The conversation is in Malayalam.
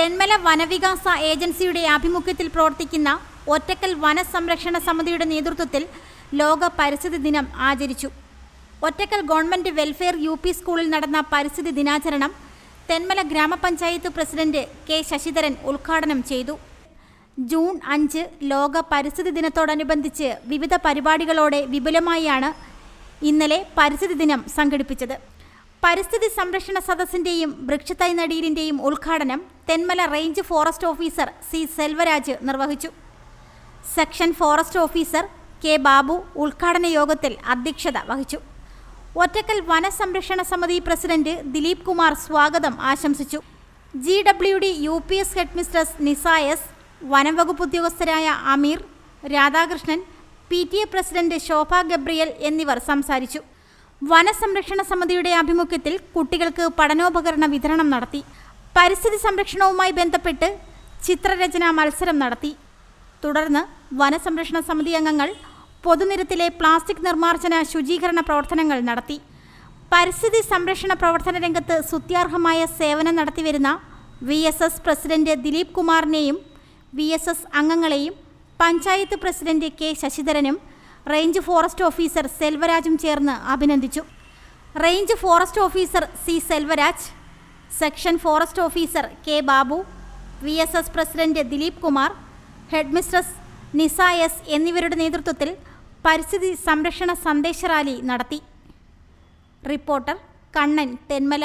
തെന്മല വനവികാസ ഏജൻസിയുടെ ആഭിമുഖ്യത്തിൽ പ്രവർത്തിക്കുന്ന ഒറ്റക്കൽ വനസംരക്ഷണ സമിതിയുടെ നേതൃത്വത്തിൽ ലോക പരിസ്ഥിതി ദിനം ആചരിച്ചു. Ottakkal government welfare U P സ്കൂളിൽ നടന്ന പരിസ്ഥിതി ദിനാചരണം തെന്മല ഗ്രാമപഞ്ചായത്ത് പ്രസിഡന്റ് കെ ശശിധരൻ ഉദ്ഘാടനം ചെയ്തു. ജൂൺ അഞ്ച് ലോക പരിസ്ഥിതി ദിനത്തോടനുബന്ധിച്ച് വിവിധ പരിപാടികളോടെ വിപുലമായാണ് ഇന്നലെ പരിസ്ഥിതി ദിനം സംഘടിപ്പിച്ചത്. പരിസ്ഥിതി സംരക്ഷണ സദസ്സിന്റെയും വൃക്ഷത്തൈ നടീലിന്റെയും ഉദ്ഘാടനം Thenmala range forest officer C Selvaraj നിർവഹിച്ചു. Section forest officer K Babu ഉദ്ഘാടന യോഗത്തിൽ അധ്യക്ഷത വഹിച്ചു. ഒറ്റക്കൽ വനസംരക്ഷണ സമിതി പ്രസിഡന്റ് ദിലീപ് കുമാർ സ്വാഗതം ആശംസിച്ചു. G W D U P S headmistress നിസായസ് വനം വകുപ്പ് ഉദ്യോഗസ്ഥരായ Ameer Radhakrishnan P T A president Shobha Gabriel എന്നിവർ സംസാരിച്ചു. വനസംരക്ഷണ സമിതിയുടെ ആഭിമുഖ്യത്തിൽ കുട്ടികൾക്ക് പഠനോപകരണ വിതരണം നടത്തി. പരിസ്ഥിതി സംരക്ഷണവുമായി ബന്ധപ്പെട്ട് ചിത്രരചന മത്സരം നടത്തി. തുടർന്ന് വനസംരക്ഷണ സമിതി അംഗങ്ങൾ പൊതുനിരത്തിലെ പ്ലാസ്റ്റിക് നിർമ്മാർജന ശുചീകരണ പ്രവർത്തനങ്ങൾ നടത്തി. പരിസ്ഥിതി സംരക്ഷണ പ്രവർത്തന രംഗത്ത് സുത്യാർഹമായ സേവനം നടത്തിവരുന്ന V S S president Dileep കുമാറിനെയും V S S അംഗങ്ങളെയും പഞ്ചായത്ത് പ്രസിഡന്റ് കെ ശശിധരനും റേഞ്ച് ഫോറസ്റ്റ് ഓഫീസർ സെൽവരാജും ചേർന്ന് അഭിനന്ദിച്ചു. Range forest officer C Selvaraj section forest officer K Babu V S S president Dileep Kumar headmistress Nisa S എന്നിവരുടെ നേതൃത്വത്തിൽ പരിസ്ഥിതി സംരക്ഷണ സന്ദേശ റാലി നടത്തി. റിപ്പോർട്ടർ കണ്ണൻ തെന്മല.